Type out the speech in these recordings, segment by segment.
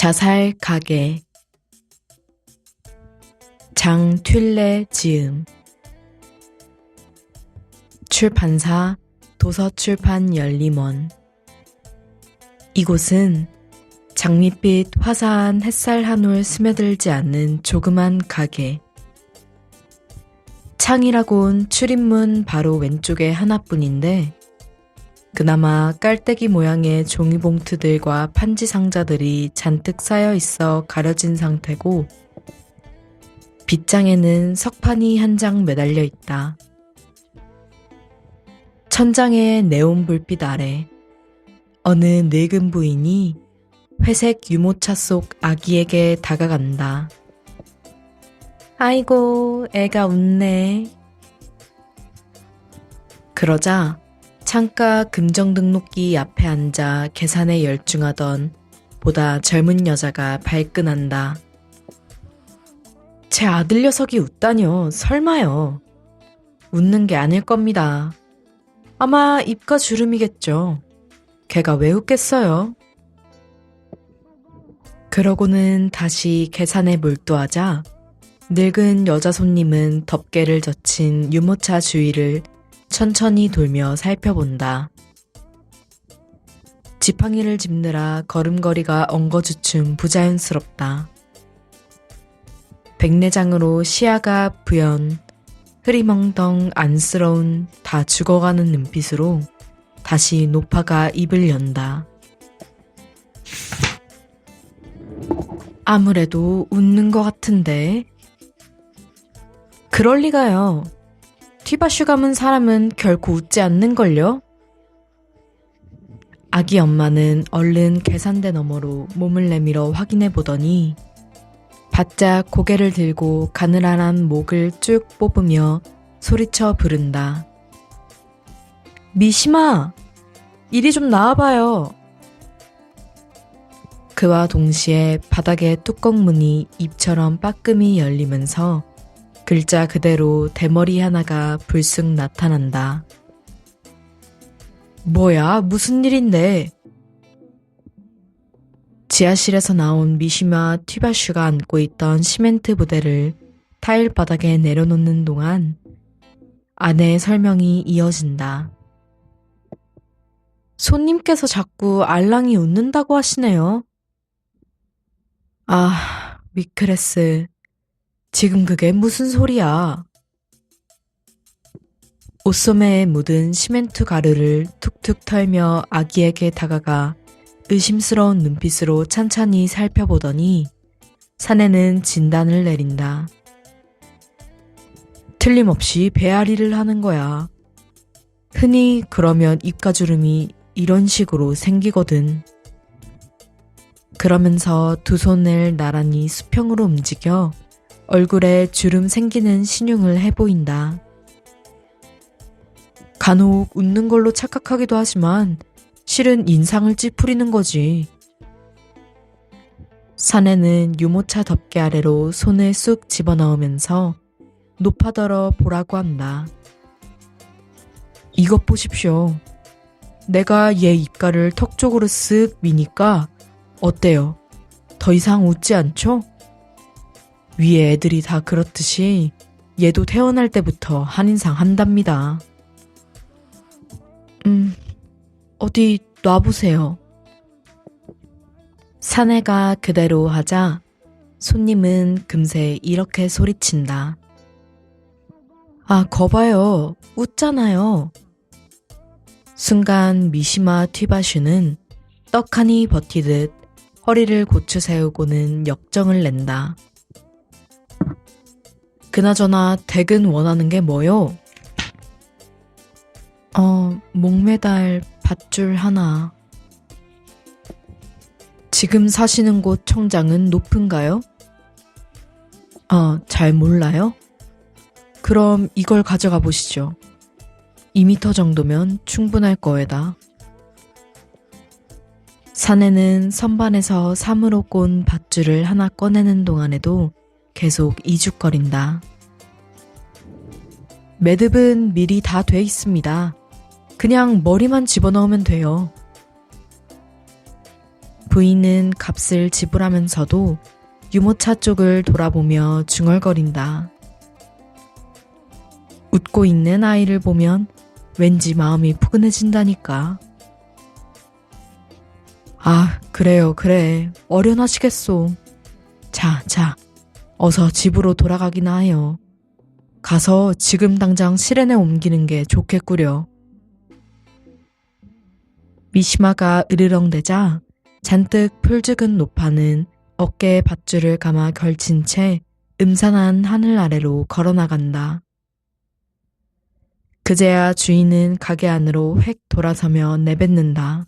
자살 가게. 장튠레 지음. 출판사 도서출판 열림원. 이곳은 장밋빛 화사한 햇살 한 올 스며들지 않는 조그만 가게. 창이라곤 출입문 바로 왼쪽에 하나뿐인데 그나마 깔때기 모양의 종이봉투들과 판지 상자들이 잔뜩 쌓여 있어 가려진 상태고 빗장에는 석판이 한 장 매달려 있다. 천장의 네온 불빛 아래 어느 늙은 부인이 회색 유모차 속 아기에게 다가간다. 아이고, 애가 웃네. 그러자 창가 금정 등록기 앞에 앉아 계산에 열중하던 보다 젊은 여자가 발끈한다. 제 아들 녀석이 웃다뇨. 설마요. 웃는 게 아닐 겁니다. 아마 입가 주름이겠죠. 걔가 왜 웃겠어요? 그러고는 다시 계산에 몰두하자 늙은 여자 손님은 덮개를 젖힌 유모차 주위를 천천히 돌며 살펴본다. 지팡이를 짚느라 걸음걸이가 엉거주춤 부자연스럽다. 백내장으로 시야가 부연, 흐리멍덩 안쓰러운 다 죽어가는 눈빛으로 다시 노파가 입을 연다. 아무래도 웃는 것 같은데. 그럴 리가요. 티바슈 감은 사람은 결코 웃지 않는걸요? 아기 엄마는 얼른 계산대 너머로 몸을 내밀어 확인해 보더니 바짝 고개를 들고 가느라란 목을 쭉 뽑으며 소리쳐 부른다. 미시마! 이리 좀 나와봐요. 그와 동시에 바닥의 뚜껑문이 입처럼 빠끔히 열리면서 글자 그대로 대머리 하나가 불쑥 나타난다. 뭐야, 무슨 일인데? 지하실에서 나온 미시마 튀바슈가 안고 있던 시멘트 부대를 타일 바닥에 내려놓는 동안 아내의 설명이 이어진다. 손님께서 자꾸 알랑이 웃는다고 하시네요. 아, 미크레스. 지금 그게 무슨 소리야? 옷소매에 묻은 시멘트 가루를 툭툭 털며 아기에게 다가가 의심스러운 눈빛으로 찬찬히 살펴보더니 사내는 진단을 내린다. 틀림없이 배앓이를 하는 거야. 흔히 그러면 입가주름이 이런 식으로 생기거든. 그러면서 두 손을 나란히 수평으로 움직여 얼굴에 주름 생기는 신용을 해보인다. 간혹 웃는 걸로 착각하기도 하지만 실은 인상을 찌푸리는 거지. 사내는 유모차 덮개 아래로 손을 쑥 집어넣으면서 높아더러 보라고 한다. 이것 보십시오. 내가 얘 입가를 턱 쪽으로 쓱 미니까 어때요? 더 이상 웃지 않죠? 위에 애들이 다 그렇듯이 얘도 태어날 때부터 한인상 한답니다. 음, 어디 놔보세요. 사내가 그대로 하자 손님은 금세 이렇게 소리친다. 아, 거봐요. 웃잖아요. 순간 미시마 튀바슈는 떡하니 버티듯 허리를 고추 세우고는 역정을 낸다. 그나저나 댁은 원하는 게 뭐요? 어, 목매달 밧줄 하나. 지금 사시는 곳 청장은 높은가요? 아, 잘 몰라요? 그럼 이걸 가져가 보시죠. 2미터 정도면 충분할 거에다. 사내는 선반에서 사무로 꼰 밧줄을 하나 꺼내는 동안에도 계속 이죽거린다. 매듭은 미리 다 돼 있습니다. 그냥 머리만 집어넣으면 돼요. 부인은 값을 지불하면서도 유모차 쪽을 돌아보며 중얼거린다. 웃고 있는 아이를 보면 왠지 마음이 푸근해진다니까. 아, 그래요, 그래. 어련하시겠소. 자, 자, 어서 집으로 돌아가기나 하여. 가서 지금 당장 실엔에 옮기는 게 좋겠구려. 미시마가 으르렁대자 잔뜩 풀죽은 노파는 어깨에 밧줄을 감아 걸친 채 음산한 하늘 아래로 걸어나간다. 그제야 주인은 가게 안으로 획 돌아서며 내뱉는다.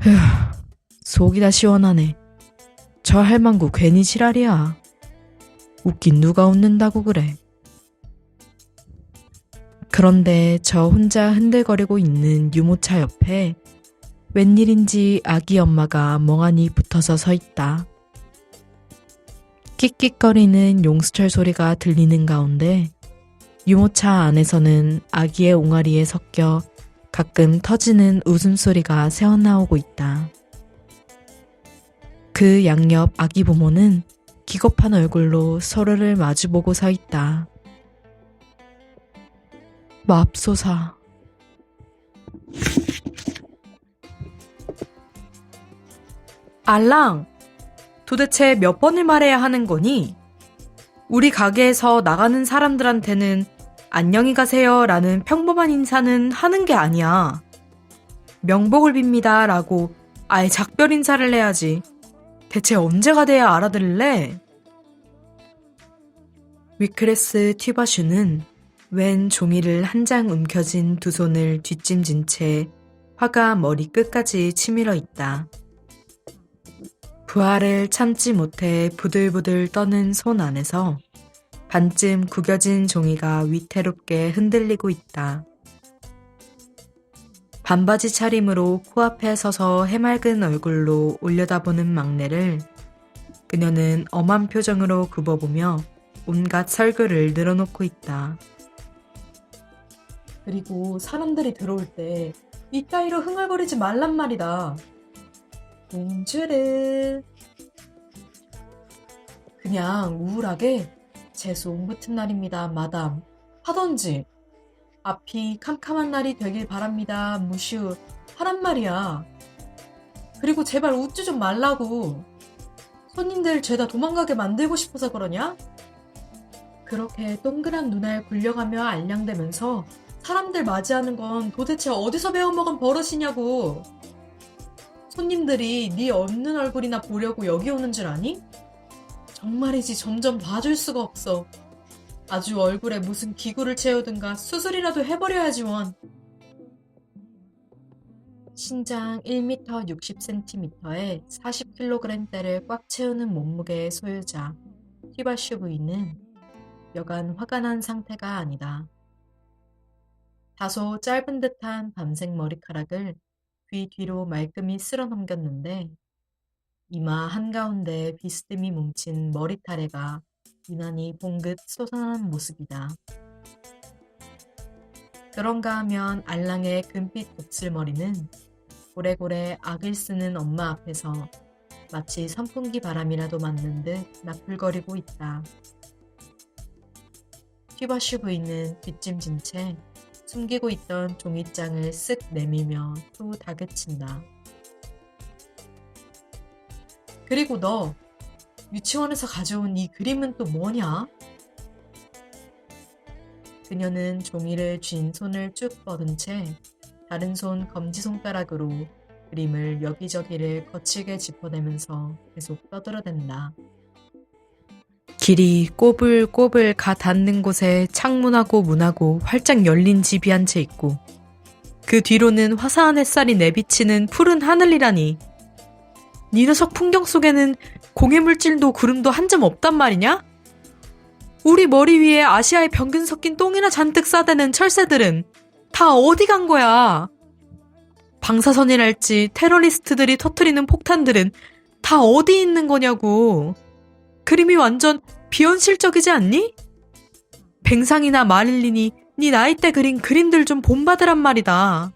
휴, 속이 다 시원하네. 저 할망구 괜히 지랄이야. 웃긴 누가 웃는다고 그래. 그런데 저 혼자 흔들거리고 있는 유모차 옆에 웬일인지 아기 엄마가 멍하니 붙어서 서 있다. 끽끽거리는 용수철 소리가 들리는 가운데 유모차 안에서는 아기의 옹알이에 섞여 가끔 터지는 웃음소리가 새어나오고 있다. 그 양옆 아기 부모는 기겁한 얼굴로 서로를 마주보고 서 있다. 맙소사. 알랑, 도대체 몇 번을 말해야 하는 거니? 우리 가게에서 나가는 사람들한테는 안녕히 가세요 라는 평범한 인사는 하는 게 아니야. 명복을 빕니다 라고 아예 작별 인사를 해야지. 대체 언제가 돼야 알아들을래? 위크레스 튀바슈는 웬 종이를 한 장 움켜진 두 손을 뒷짐진 채 화가 머리 끝까지 치밀어 있다. 부하를 참지 못해 부들부들 떠는 손 안에서 반쯤 구겨진 종이가 위태롭게 흔들리고 있다. 반바지 차림으로 코앞에 서서 해맑은 얼굴로 올려다보는 막내를 그녀는 엄한 표정으로 굽어보며 온갖 설교를 늘어놓고 있다. 그리고 사람들이 들어올 때 이따위로 흥얼거리지 말란 말이다. 봉주르. 그냥 우울하게 재송 붙은 날입니다, 마담. 하던지. 앞이 캄캄한 날이 되길 바랍니다, 무슈. 하란 말이야. 그리고 제발 웃지 좀 말라고. 손님들 죄다 도망가게 만들고 싶어서 그러냐? 그렇게 동그란 눈알 굴려가며 알량대면서 사람들 맞이하는 건 도대체 어디서 배워먹은 버릇이냐고. 손님들이 네 없는 얼굴이나 보려고 여기 오는 줄 아니? 정말이지 점점 봐줄 수가 없어. 아주 얼굴에 무슨 기구를 채우든가 수술이라도 해버려야지 원. 신장 1m 60cm에 40kg대를 꽉 채우는 몸무게의 소유자 휘바슈 부인은 여간 화가 난 상태가 아니다. 다소 짧은 듯한 밤색 머리카락을 귀 뒤로 말끔히 쓸어 넘겼는데 이마 한가운데 비스듬히 뭉친 머리타래가 유난히 봉긋 솟아난 모습이다. 그런가 하면 알랑의 금빛 곱슬머리는 고래고래 악을 쓰는 엄마 앞에서 마치 선풍기 바람이라도 맞는 듯 나풀거리고 있다. 휘바슈 부인은 뒷짐진 채 숨기고 있던 종이장을 쓱 내밀며 또 다그친다. 그리고 너 유치원에서 가져온 이 그림은 또 뭐냐? 그녀는 종이를 쥔 손을 쭉 뻗은 채 다른 손 검지손가락으로 그림을 여기저기를 거칠게 짚어내면서 계속 떠들어댄다. 길이 꼬불꼬불 가 닿는 곳에 창문하고 문하고 활짝 열린 집이 한 채 있고 그 뒤로는 화사한 햇살이 내비치는 푸른 하늘이라니 네 녀석 풍경 속에는 공해 물질도 구름도 한 점 없단 말이냐? 우리 머리 위에 아시아의 병균 섞인 똥이나 잔뜩 싸대는 철새들은 다 어디 간 거야? 방사선이랄지 테러리스트들이 터트리는 폭탄들은 다 어디 있는 거냐고. 그림이 완전 비현실적이지 않니? 뱅상이나 마릴린이 네 나이 때 그린 그림들 좀 본받으란 말이다.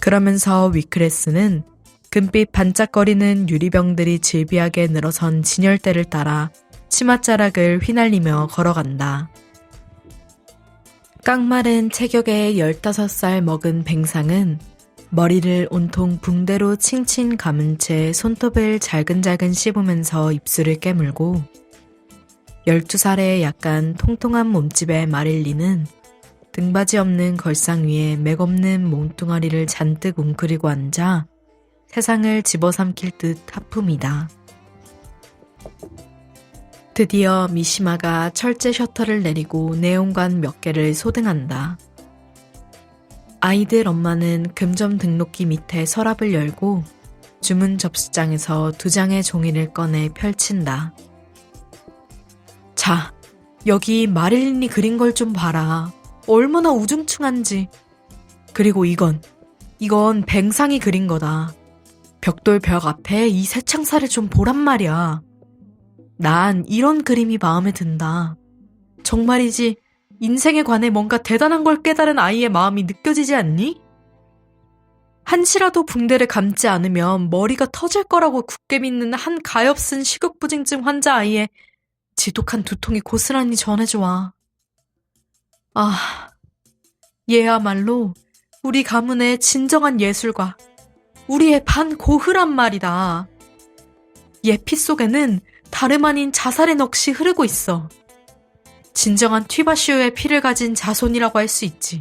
그러면서 위크레스는 금빛 반짝거리는 유리병들이 질비하게 늘어선 진열대를 따라 치맛자락을 휘날리며 걸어간다. 깡마른 체격의 15살 먹은 뱅상은 머리를 온통 붕대로 칭칭 감은 채 손톱을 잘근잘근 씹으면서 입술을 깨물고 12살의 약간 통통한 몸집의 마릴리는 등받이 없는 걸상 위에 맥없는 몸뚱아리를 잔뜩 웅크리고 앉아 세상을 집어삼킬 듯 하품이다. 드디어 미시마가 철제 셔터를 내리고 내용관 몇 개를 소등한다. 아이들 엄마는 금점 등록기 밑에 서랍을 열고 주문 접수장에서 두 장의 종이를 꺼내 펼친다. 자, 여기 마릴린이 그린 걸 좀 봐라. 얼마나 우중충한지. 그리고 이건, 이건 뱅상이 그린 거다. 벽돌 벽 앞에 이 새창살을 좀 보란 말이야. 난 이런 그림이 마음에 든다. 정말이지, 인생에 관해 뭔가 대단한 걸 깨달은 아이의 마음이 느껴지지 않니? 한시라도 붕대를 감지 않으면 머리가 터질 거라고 굳게 믿는 한 가엾은 식욕부진증 환자 아이의 지독한 두통이 고스란히 전해져 와. 아, 얘야말로 우리 가문의 진정한 예술가, 우리의 반고흐란 말이다. 얘피 속에는 다름 아닌 자살의 넋이 흐르고 있어. 진정한 튀바슈의 피를 가진 자손이라고 할 수 있지.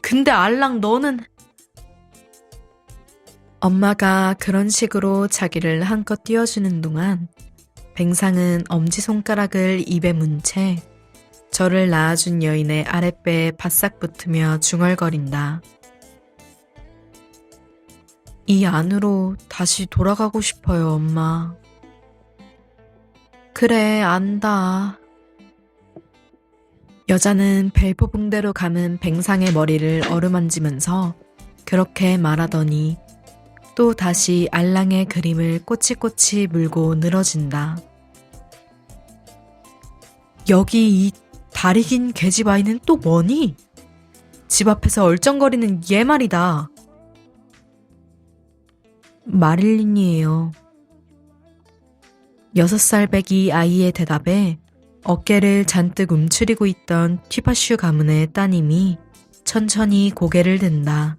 근데 알랑 너는 엄마가 그런 식으로 자기를 한껏 띄워주는 동안 뱅상은 엄지손가락을 입에 문 채 저를 낳아준 여인의 아랫배에 바싹 붙으며 중얼거린다. 이 안으로 다시 돌아가고 싶어요, 엄마. 그래, 안다. 여자는 벨포 붕대로 감은 뱅상의 머리를 어루만지면서 그렇게 말하더니 또 다시 알랑의 그림을 꼬치꼬치 물고 늘어진다. 여기 이 다리 긴 계집 아이는 또 뭐니? 집 앞에서 얼쩡거리는 얘 말이다. 마릴린이에요. 여섯 살 배기 아이의 대답에 어깨를 잔뜩 움츠리고 있던 튀바슈 가문의 따님이 천천히 고개를 든다.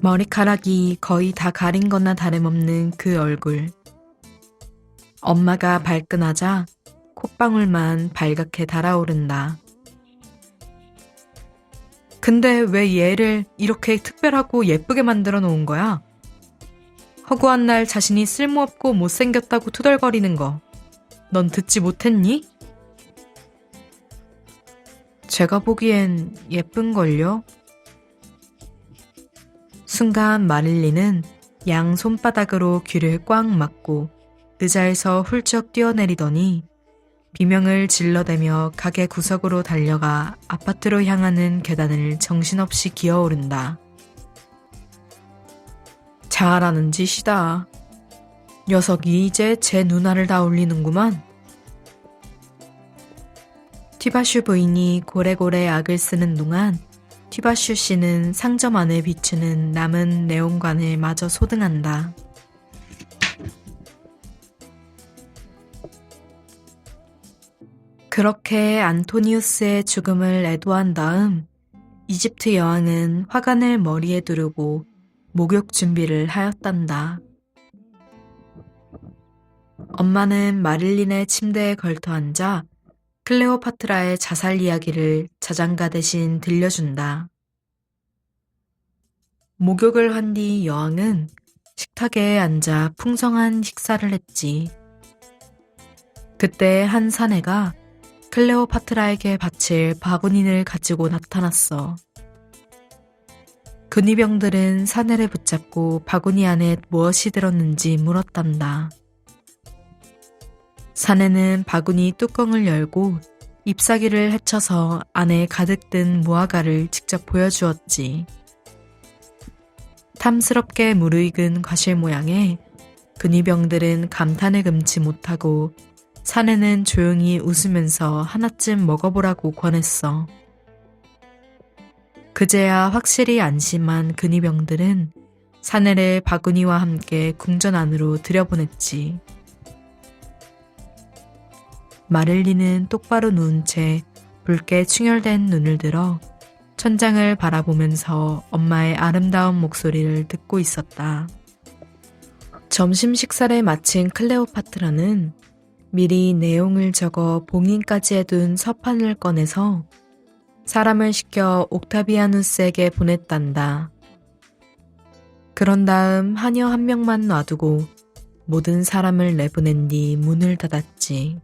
머리카락이 거의 다 가린 거나 다름없는 그 얼굴. 엄마가 발끈하자 콧방울만 발갛게 달아오른다. 근데 왜 얘를 이렇게 특별하고 예쁘게 만들어 놓은 거야? 허구한 날 자신이 쓸모없고 못생겼다고 투덜거리는 거. 넌 듣지 못했니? 제가 보기엔 예쁜걸요? 순간 마릴리는 양 손바닥으로 귀를 꽉 막고 의자에서 훌쩍 뛰어내리더니 비명을 질러대며 가게 구석으로 달려가 아파트로 향하는 계단을 정신없이 기어오른다. 잘하는 짓이다. 녀석이 이제 제 누나를 다 올리는구만. 튀바슈 부인이 고래고래 악을 쓰는 동안 튀바슈 씨는 상점 안에 비추는 남은 네온관을 마저 소등한다. 그렇게 안토니우스의 죽음을 애도한 다음 이집트 여왕은 화관을 머리에 두르고 목욕 준비를 하였단다. 엄마는 마릴린의 침대에 걸터 앉아 클레오파트라의 자살 이야기를 자장가 대신 들려준다. 목욕을 한 뒤 여왕은 식탁에 앉아 풍성한 식사를 했지. 그때 한 사내가 클레오파트라에게 바칠 바구니를 가지고 나타났어. 근위병들은 사내를 붙잡고 바구니 안에 무엇이 들었는지 물었단다. 사내는 바구니 뚜껑을 열고 잎사귀를 헤쳐서 안에 가득 든 무화과를 직접 보여주었지. 탐스럽게 무르익은 과실 모양에 근위병들은 감탄을 금치 못하고 사내는 조용히 웃으면서 하나쯤 먹어보라고 권했어. 그제야 확실히 안심한 근위병들은 사내를 바구니와 함께 궁전 안으로 들여보냈지. 마를리는 똑바로 누운 채 붉게 충혈된 눈을 들어 천장을 바라보면서 엄마의 아름다운 목소리를 듣고 있었다. 점심 식사를 마친 클레오파트라는 미리 내용을 적어 봉인까지 해둔 서판을 꺼내서 사람을 시켜 옥타비아누스에게 보냈단다. 그런 다음 하녀 한 명만 놔두고 모든 사람을 내보낸 뒤 문을 닫았지.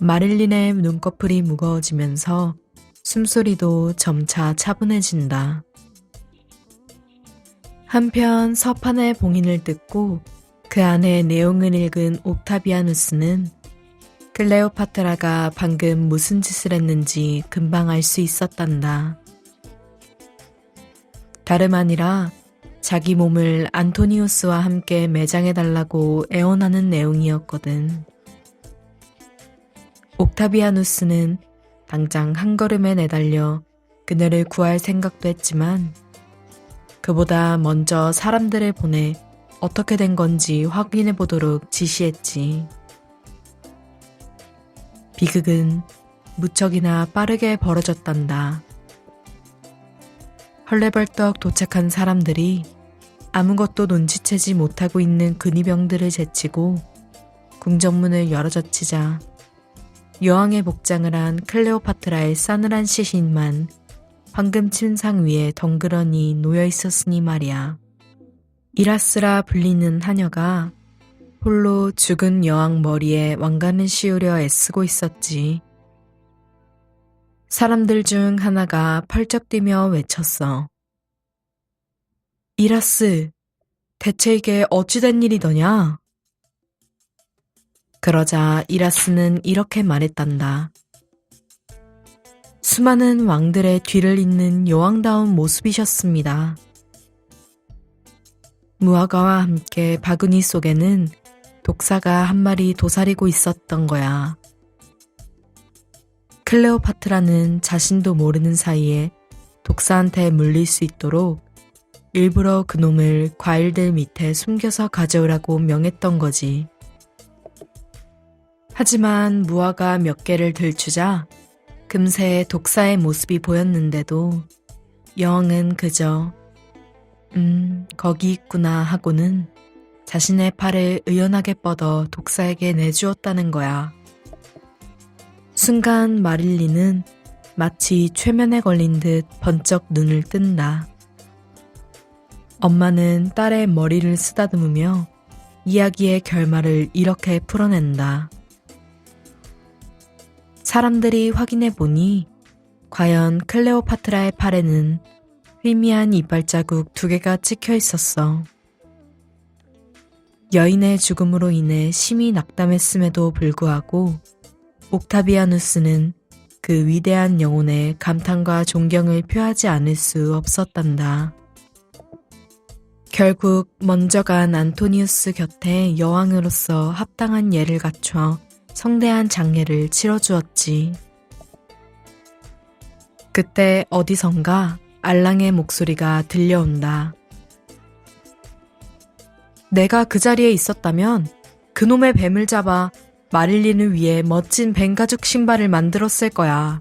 마릴린의 눈꺼풀이 무거워지면서 숨소리도 점차 차분해진다. 한편 서판의 봉인을 뜯고 그 안에 내용을 읽은 옥타비아누스는 클레오파트라가 방금 무슨 짓을 했는지 금방 알 수 있었단다. 다름 아니라 자기 몸을 안토니우스와 함께 매장해달라고 애원하는 내용이었거든. 옥타비아누스는 당장 한 걸음에 내달려 그녀를 구할 생각도 했지만 그보다 먼저 사람들을 보내 어떻게 된 건지 확인해 보도록 지시했지. 비극은 무척이나 빠르게 벌어졌단다. 헐레벌떡 도착한 사람들이 아무것도 눈치채지 못하고 있는 근위병들을 제치고 궁정문을 열어젖히자 여왕의 복장을 한 클레오파트라의 싸늘한 시신만 황금 침상 위에 덩그러니 놓여 있었으니 말이야. 이라스라 불리는 하녀가 홀로 죽은 여왕 머리에 왕관을 씌우려 애쓰고 있었지. 사람들 중 하나가 펄쩍 뛰며 외쳤어. 이라스, 대체 이게 어찌된 일이더냐? 그러자 이라스는 이렇게 말했단다. 수많은 왕들의 뒤를 잇는 여왕다운 모습이셨습니다. 무화과와 함께 바구니 속에는 독사가 한 마리 도사리고 있었던 거야. 클레오파트라는 자신도 모르는 사이에 독사한테 물릴 수 있도록 일부러 그놈을 과일들 밑에 숨겨서 가져오라고 명했던 거지. 하지만 무화과 몇 개를 들추자 금세 독사의 모습이 보였는데도 여왕은 그저 음, 거기 있구나 하고는 자신의 팔을 의연하게 뻗어 독사에게 내주었다는 거야. 순간 마릴리는 마치 최면에 걸린 듯 번쩍 눈을 뜬다. 엄마는 딸의 머리를 쓰다듬으며 이야기의 결말을 이렇게 풀어낸다. 사람들이 확인해 보니 과연 클레오파트라의 팔에는 희미한 이빨 자국 두 개가 찍혀 있었어. 여인의 죽음으로 인해 심히 낙담했음에도 불구하고 옥타비아누스는 그 위대한 영혼에 감탄과 존경을 표하지 않을 수 없었단다. 결국 먼저 간 안토니우스 곁에 여왕으로서 합당한 예를 갖춰 성대한 장례를 치러주었지. 그때 어디선가 알랑의 목소리가 들려온다. 내가 그 자리에 있었다면 그놈의 뱀을 잡아 마릴린을 위해 멋진 뱀 가죽 신발을 만들었을 거야.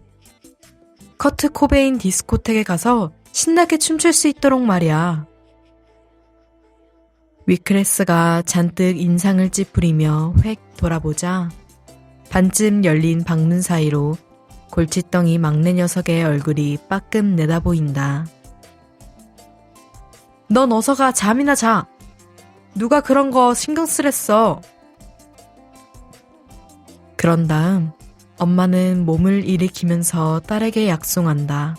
커트 코베인 디스코텍에 가서 신나게 춤출 수 있도록 말이야. 위크레스가 잔뜩 인상을 찌푸리며 획 돌아보자 반쯤 열린 방문 사이로 골칫덩이 막내 녀석의 얼굴이 빠끔 내다보인다. 넌 어서 가 잠이나 자. 누가 그런 거 신경 쓰랬어. 그런 다음 엄마는 몸을 일으키면서 딸에게 약속한다.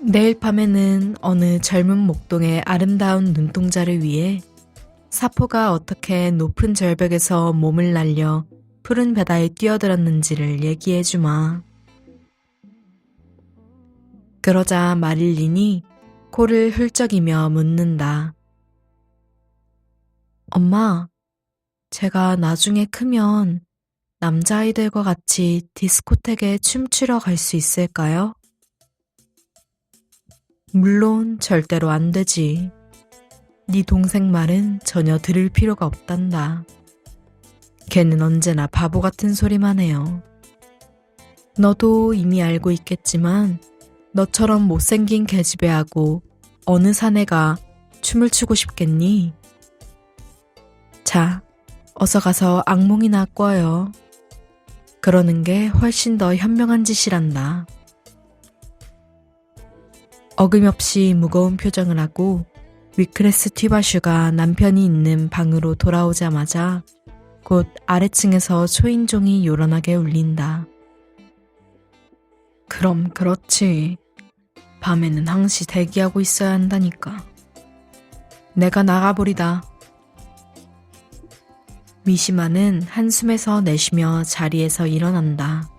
내일 밤에는 어느 젊은 목동의 아름다운 눈동자를 위해 사포가 어떻게 높은 절벽에서 몸을 날려 푸른 바다에 뛰어들었는지를 얘기해 주마. 그러자 마릴린이 코를 훌쩍이며 묻는다. 엄마, 제가 나중에 크면 남자아이들과 같이 디스코텍에 춤추러 갈 수 있을까요? 물론 절대로 안 되지. 네 동생 말은 전혀 들을 필요가 없단다. 걔는 언제나 바보 같은 소리만 해요. 너도 이미 알고 있겠지만 너처럼 못생긴 계집애하고 어느 사내가 춤을 추고 싶겠니? 자, 어서 가서 악몽이나 꿔요. 그러는 게 훨씬 더 현명한 짓이란다. 어김없이 무거운 표정을 하고 위크레스 튀바슈가 남편이 있는 방으로 돌아오자마자 곧 아래층에서 초인종이 요란하게 울린다. 그럼 그렇지. 밤에는 항시 대기하고 있어야 한다니까. 내가 나가버리다. 미시마는 한숨에서 내쉬며 자리에서 일어난다.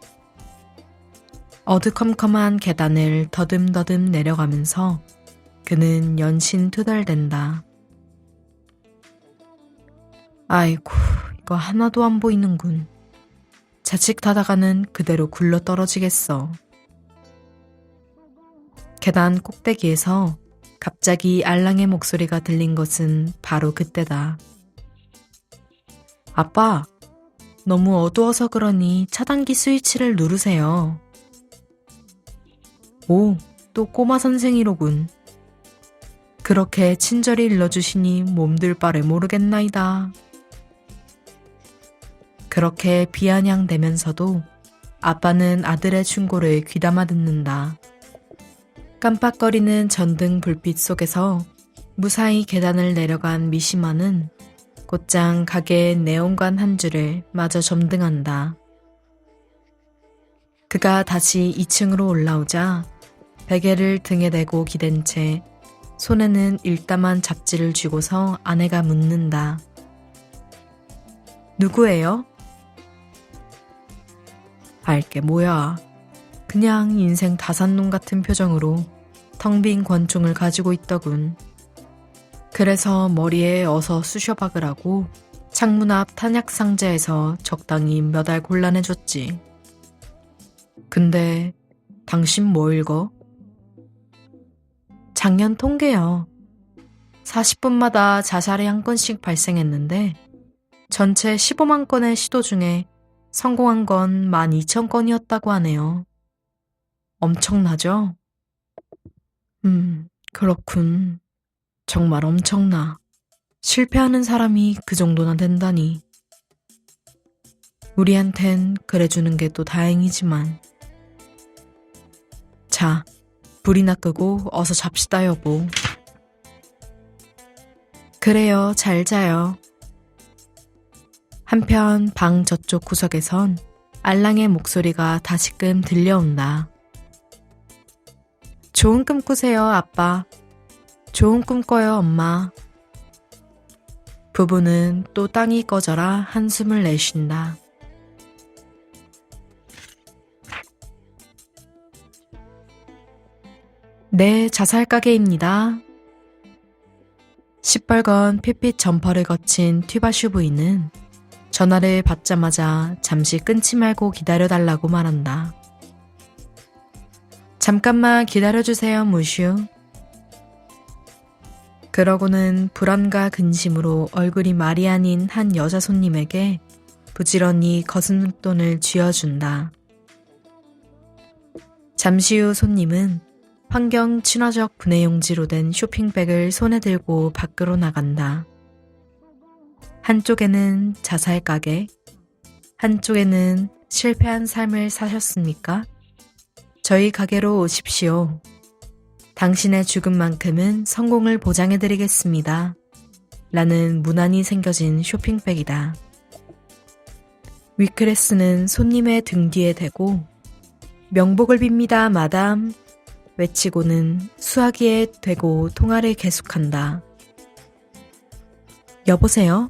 어두컴컴한 계단을 더듬더듬 내려가면서 그는 연신 투덜댄다. 아이고, 이 거 하나도 안 보이는군. 자칫하다가는 그대로 굴러 떨어지겠어. 계단 꼭대기에서 갑자기 알랑의 목소리가 들린 것은 바로 그때다. 아빠, 너무 어두워서 그러니 차단기 스위치를 누르세요. 오, 또 꼬마 선생이로군. 그렇게 친절히 일러주시니 몸둘 바를 모르겠나이다. 그렇게 비아냥대면서도 아빠는 아들의 충고를 귀담아 듣는다. 깜빡거리는 전등 불빛 속에서 무사히 계단을 내려간 미시마는 곧장 가게의 네온관 한 줄을 마저 점등한다. 그가 다시 2층으로 올라오자 베개를 등에 대고 기댄 채 손에는 일담한 잡지를 쥐고서 아내가 묻는다. 누구예요? 알게 뭐야. 그냥 인생 다산놈 같은 표정으로 텅 빈 권총을 가지고 있더군. 그래서 머리에 어서 쑤셔 박으라고 창문 앞 탄약 상자에서 적당히 몇알 곤란해줬지. 근데 당신 뭐 읽어? 작년 통계요. 40분마다 자살이 한 건씩 발생했는데 전체 15만 건의 시도 중에 성공한 건 12,000건이었다고 하네요. 엄청나죠? 음, 그렇군. 정말 엄청나. 실패하는 사람이 그 정도나 된다니. 우리한텐 그래주는 게 또 다행이지만. 자, 불이나 끄고 어서 잡시다, 여보. 그래요, 잘 자요. 한편 방 저쪽 구석에선 알랑의 목소리가 다시금 들려온다. 좋은 꿈 꾸세요, 아빠. 좋은 꿈 꿔요, 엄마. 부부는 또 땅이 꺼져라 한숨을 내쉰다. 네, 자살 가게입니다. 시뻘건 핏빛 점퍼를 거친 튀바슈 부인은 전화를 받자마자 잠시 끊지 말고 기다려달라고 말한다. 잠깐만 기다려주세요, 무슈. 그러고는 불안과 근심으로 얼굴이 말이 아닌 한 여자 손님에게 부지런히 거슴돈을 쥐어준다. 잠시 후 손님은 환경 친화적 분해용지로 된 쇼핑백을 손에 들고 밖으로 나간다. 한쪽에는 자살 가게, 한쪽에는 실패한 삶을 사셨습니까? 저희 가게로 오십시오. 당신의 죽음만큼은 성공을 보장해드리겠습니다. 라는 무난히 생겨진 쇼핑백이다. 위크레스는 손님의 등 뒤에 대고 명복을 빕니다, 마담. 외치고는 수화기에 대고 통화를 계속한다. 여보세요?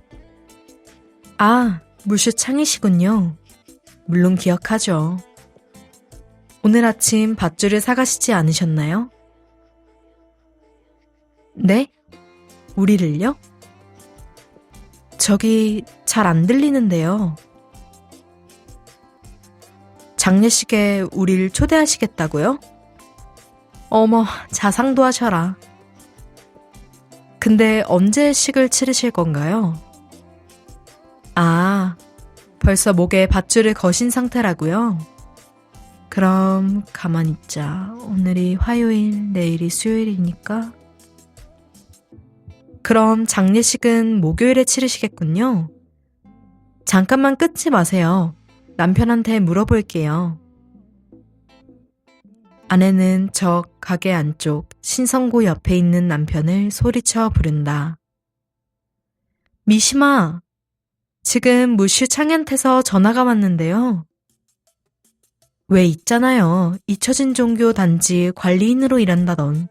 아, 무슈 창이시군요. 물론 기억하죠. 오늘 아침 밧줄을 사가시지 않으셨나요? 네? 우리를요? 저기 잘 안 들리는데요. 장례식에 우릴 초대하시겠다고요? 어머, 자상도 하셔라. 근데 언제 식을 치르실 건가요? 아, 벌써 목에 밧줄을 거신 상태라고요? 그럼 가만 있자. 오늘이 화요일, 내일이 수요일이니까. 그럼 장례식은 목요일에 치르시겠군요. 잠깐만 끊지 마세요. 남편한테 물어볼게요. 아내는 저 가게 안쪽 신성고 옆에 있는 남편을 소리쳐 부른다. 미심아, 지금 무슈 창현태서 전화가 왔는데요. 왜 있잖아요. 잊혀진 종교 단지 관리인으로 일한다던.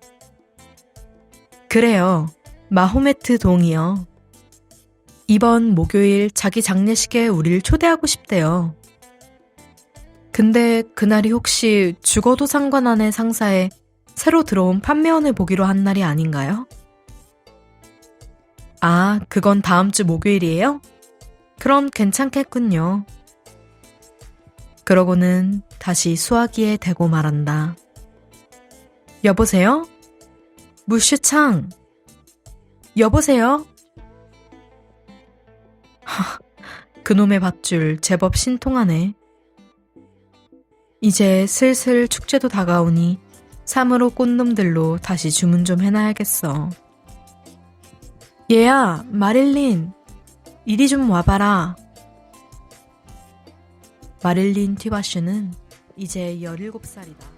그래요. 마호메트 동이요. 이번 목요일 자기 장례식에 우릴 초대하고 싶대요. 근데 그날이 혹시 죽어도 상관 안의 상사에 새로 들어온 판매원을 보기로 한 날이 아닌가요? 아, 그건 다음 주 목요일이에요? 그럼 괜찮겠군요. 그러고는 다시 수화기에 대고 말한다. 여보세요? 무슈창. 여보세요? 하, 그놈의 밧줄 제법 신통하네. 이제 슬슬 축제도 다가오니 삼으로 꽃놈들로 다시 주문 좀 해놔야겠어. 얘야, 마릴린. 이리 좀 와봐라. 마릴린 튀바슈는 이제 17살이다.